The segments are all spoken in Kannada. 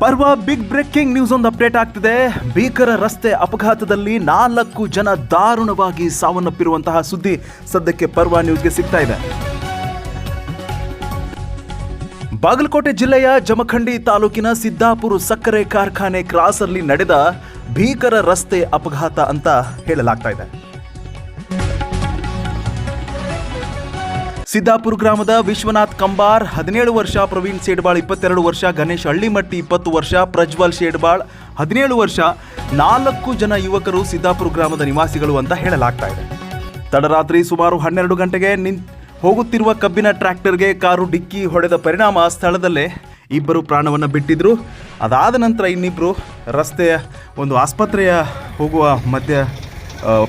ಪರ್ವ ಬಿಗ್ ಬ್ರೇಕಿಂಗ್ ನ್ಯೂಸ್ ಒಂದು ಅಪ್ಡೇಟ್ ಆಗ್ತಿದೆ. ಭೀಕರ ರಸ್ತೆ ಅಪಘಾತದಲ್ಲಿ ನಾಲ್ಕು ಜನ ದಾರುಣವಾಗಿ ಸಾವನ್ನಪ್ಪಿರುವಂತಹ ಸುದ್ದಿ ಸದ್ಯಕ್ಕೆ ಪರ್ವ ನ್ಯೂಸ್ಗೆ ಸಿಗ್ತಾ ಇದೆ. ಬಾಗಲಕೋಟೆ ಜಿಲ್ಲೆಯ ಜಮಖಂಡಿ ತಾಲೂಕಿನ ಸಿದ್ದಾಪುರ ಸಕ್ಕರೆ ಕಾರ್ಖಾನೆ ಕ್ರಾಸ್ ಅಲ್ಲಿ ನಡೆದ ಭೀಕರ ರಸ್ತೆ ಅಪಘಾತ ಅಂತ ಹೇಳಲಾಗ್ತಾ ಇದೆ. ಸಿದ್ದಾಪುರ ಗ್ರಾಮದ ವಿಶ್ವನಾಥ್ ಕಂಬಾರ್, ಹದಿನೇಳು ವರ್ಷ, ಪ್ರವೀಣ್ ಸೇಡ್ಬಾಳ್, ಇಪ್ಪತ್ತೆರಡು ವರ್ಷ, ಗಣೇಶ್ ಹಳ್ಳಿಮಟ್ಟಿ, ಇಪ್ಪತ್ತು ವರ್ಷ, ಪ್ರಜ್ವಲ್ ಶೇಡ್ಬಾಳ್ ಹದಿನೇಳು ವರ್ಷ, ನಾಲ್ಕು ಜನ ಯುವಕರು ಸಿದ್ದಾಪುರ ಗ್ರಾಮದ ನಿವಾಸಿಗಳು ಅಂತ ಹೇಳಲಾಗ್ತಾ ಇದೆ. ತಡರಾತ್ರಿ ಸುಮಾರು ಹನ್ನೆರಡು ಗಂಟೆಗೆ ನಿನ್ ಹೋಗುತ್ತಿರುವ ಕಬ್ಬಿನ ಟ್ರ್ಯಾಕ್ಟರ್ಗೆ ಕಾರು ಡಿಕ್ಕಿ ಹೊಡೆದ ಪರಿಣಾಮ ಸ್ಥಳದಲ್ಲೇ ಇಬ್ಬರು ಪ್ರಾಣವನ್ನು ಬಿಟ್ಟಿದ್ರು. ಅದಾದ ನಂತರ ಇನ್ನಿಬ್ಬರು ರಸ್ತೆಯ ಒಂದು ಆಸ್ಪತ್ರೆಯ ಹೋಗುವ ಮಧ್ಯ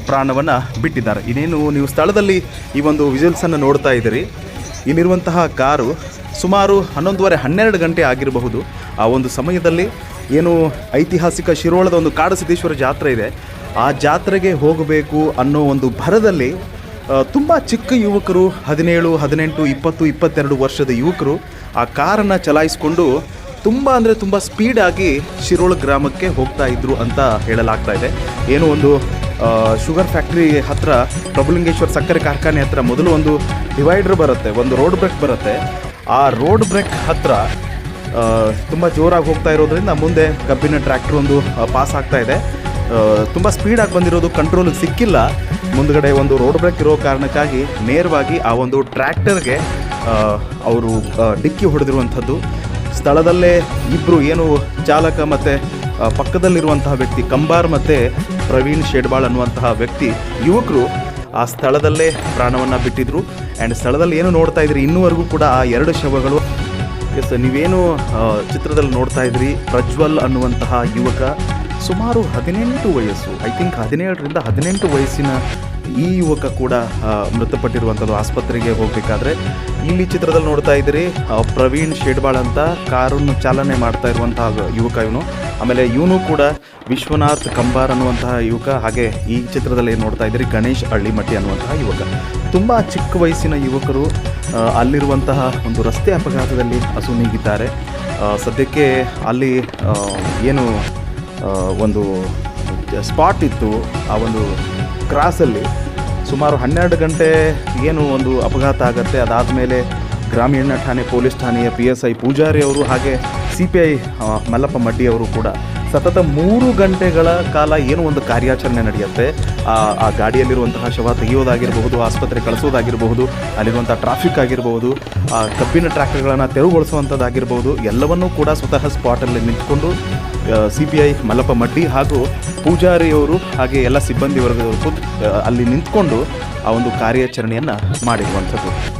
ಪ್ರಾಣವನ್ನು ಬಿಟ್ಟಿದ್ದಾರೆ. ಇನ್ನೇನು ನೀವು ಸ್ಥಳದಲ್ಲಿ ಈ ಒಂದು ವಿಜುವಲ್ಸನ್ನು ನೋಡ್ತಾ ಇದ್ದೀರಿ. ಇಲ್ಲಿರುವಂತಹ ಕಾರು ಸುಮಾರು ಹನ್ನೊಂದುವರೆ ಹನ್ನೆರಡು ಗಂಟೆ ಆಗಿರಬಹುದು. ಆ ಒಂದು ಸಮಯದಲ್ಲಿ ಏನು ಐತಿಹಾಸಿಕ ಶಿರೋಳದ ಒಂದು ಕಾಡಸಿದ್ದೇಶ್ವರ ಜಾತ್ರೆ ಇದೆ. ಆ ಜಾತ್ರೆಗೆ ಹೋಗಬೇಕು ಅನ್ನೋ ಒಂದು ಭರದಲ್ಲಿ ತುಂಬ ಚಿಕ್ಕ ಯುವಕರು, ಹದಿನೇಳು, ಹದಿನೆಂಟು, ಇಪ್ಪತ್ತು, ಇಪ್ಪತ್ತೆರಡು ವರ್ಷದ ಯುವಕರು ಆ ಕಾರನ್ನು ಚಲಾಯಿಸಿಕೊಂಡು ತುಂಬ ಅಂದರೆ ತುಂಬ ಸ್ಪೀಡಾಗಿ ಶಿರೋಳ ಗ್ರಾಮಕ್ಕೆ ಹೋಗ್ತಾ ಇದ್ರು ಅಂತ ಹೇಳಲಾಗ್ತಾ ಇದೆ. ಏನು ಒಂದು ಶುಗರ್ ಫ್ಯಾಕ್ಟ್ರಿ ಹತ್ರ ಪ್ರಭುಲಿಂಗೇಶ್ವರ ಸಕ್ಕರೆ ಕಾರ್ಖಾನೆ ಹತ್ರ ಮೊದಲು ಒಂದು ಡಿವೈಡರ್ ಬರುತ್ತೆ, ಒಂದು ರೋಡ್ ಬ್ರೇಕ್ ಬರುತ್ತೆ. ಆ ರೋಡ್ ಬ್ರೇಕ್ ಹತ್ರ ತುಂಬ ಜೋರಾಗಿ ಹೋಗ್ತಾ ಇರೋದ್ರಿಂದ ಮುಂದೆ ಕಬ್ಬಿನ ಟ್ರ್ಯಾಕ್ಟ್ರ್ ಒಂದು ಪಾಸ್ ಆಗ್ತಾ ಇದೆ. ತುಂಬ ಸ್ಪೀಡಾಗಿ ಬಂದಿರೋದು ಕಂಟ್ರೋಲ್ ಸಿಕ್ಕಿಲ್ಲ. ಮುಂದ್ಗಡೆ ಒಂದು ರೋಡ್ ಬ್ರೇಕ್ ಇರೋ ಕಾರಣಕ್ಕಾಗಿ ನೇರವಾಗಿ ಆ ಒಂದು ಟ್ರ್ಯಾಕ್ಟರ್ಗೆ ಅವರು ಡಿಕ್ಕಿ ಹೊಡೆದಿರುವಂಥದ್ದು. ಸ್ಥಳದಲ್ಲೇ ಇಬ್ಬರು ಏನು ಚಾಲಕ ಮತ್ತು ಪಕ್ಕದಲ್ಲಿರುವಂತಹ ವ್ಯಕ್ತಿ ಕಂಬಾರ್ ಮತ್ತು ಪ್ರವೀಣ್ ಶೇಡ್ಬಾಳ್ ಅನ್ನುವಂತಹ ವ್ಯಕ್ತಿ ಯುವಕರು ಆ ಸ್ಥಳದಲ್ಲೇ ಪ್ರಾಣವನ್ನು ಬಿಟ್ಟಿದ್ರು. ಆ್ಯಂಡ್ ಸ್ಥಳದಲ್ಲಿ ಏನು ನೋಡ್ತಾ ಇದ್ರಿ? ಇನ್ನೂವರೆಗೂ ಕೂಡ ಆ ಎರಡು ಶವಗಳು. ಎಸ್ ನೀವೇನು ಚಿತ್ರದಲ್ಲಿ ನೋಡ್ತಾ ಇದ್ರಿ? ಪ್ರಜ್ವಲ್ ಅನ್ನುವಂತಹ ಯುವಕ ಸುಮಾರು ಹದಿನೆಂಟು ವಯಸ್ಸು ಐ ಥಿಂಕ್ ಹದಿನೇಳರಿಂದ ಹದಿನೆಂಟು ವಯಸ್ಸಿನ ಈ ಯುವಕ ಕೂಡ ಮೃತಪಟ್ಟಿರುವಂಥದ್ದು ಆಸ್ಪತ್ರೆಗೆ ಹೋಗಬೇಕಾದ್ರೆ. ಇಲ್ಲಿ ಚಿತ್ರದಲ್ಲಿ ನೋಡ್ತಾ ಇದ್ದೀರಿ ಪ್ರವೀಣ್ ಶೇಡ್ಬಾಳ್ ಅಂತ ಕಾರನ್ನು ಚಾಲನೆ ಮಾಡ್ತಾ ಇರುವಂತಹ ಯುವಕ ಇವನು. ಆಮೇಲೆ ಇವನು ಕೂಡ ವಿಶ್ವನಾಥ್ ಕಂಬಾರ್ ಅನ್ನುವಂತಹ ಯುವಕ, ಹಾಗೆ ಈ ಚಿತ್ರದಲ್ಲಿ ನೋಡ್ತಾ ಇದ್ದೀರಿ, ಗಣೇಶ್ ಹಳ್ಳಿಮಟ್ಟಿ ಅನ್ನುವಂತಹ ಯುವಕ. ತುಂಬ ಚಿಕ್ಕ ವಯಸ್ಸಿನ ಯುವಕರು ಅಲ್ಲಿರುವಂತಹ ಒಂದು ರಸ್ತೆ ಅಪಘಾತದಲ್ಲಿ ಹಸು ನೀಗಿದ್ದಾರೆ. ಸದ್ಯಕ್ಕೆ ಅಲ್ಲಿ ಏನು ಒಂದು ಸ್ಪಾಟ್ ಇತ್ತು, ಆ ಒಂದು ಕ್ರಾಸಲ್ಲಿ ಸುಮಾರು ಹನ್ನೆರಡು ಗಂಟೆ ಏನು ಒಂದು ಅಪಘಾತ ಆಗುತ್ತೆ, ಅದಾದಮೇಲೆ ಗ್ರಾಮೀಣ ಠಾಣೆ, ಪೊಲೀಸ್ ಠಾಣೆಯ ಪಿ ಎಸ್ ಐ ಪೂಜಾರಿ ಅವರು ಹಾಗೆ C P I Mallappa Maddi ಅವರು ಕೂಡ ಸತತ ಮೂರು ಗಂಟೆಗಳ ಕಾಲ ಏನು ಒಂದು ಕಾರ್ಯಾಚರಣೆ ನಡೆಯುತ್ತೆ. ಆ ಗಾಡಿಯಲ್ಲಿರುವಂತಹ ಶವ ತೆಗೆಯೋದಾಗಿರಬಹುದು, ಆಸ್ಪತ್ರೆ ಕಳಿಸೋದಾಗಿರಬಹುದು ಅಲ್ಲಿರುವಂಥ ಟ್ರಾಫಿಕ್ ಆಗಿರಬಹುದು, ಆ, ಕಬ್ಬಿನ ಟ್ರ್ಯಾಕ್ಟರ್ಗಳನ್ನು ತೆರವುಗೊಳಿಸುವಂಥದ್ದಾಗಿರ್ಬೋದು ಎಲ್ಲವನ್ನೂ ಕೂಡ ಸ್ವತಃ ಸ್ಪಾಟಲ್ಲಿ ನಿಂತ್ಕೊಂಡು C P I Mallappa Maddi ಹಾಗೂ ಪೂಜಾರಿಯವರು ಹಾಗೆ ಎಲ್ಲ ಸಿಬ್ಬಂದಿ ವರ್ಗದವರು ಅಲ್ಲಿ ನಿಂತ್ಕೊಂಡು ಆ ಒಂದು ಕಾರ್ಯಾಚರಣೆಯನ್ನು ಮಾಡಿರುವಂಥದ್ದು.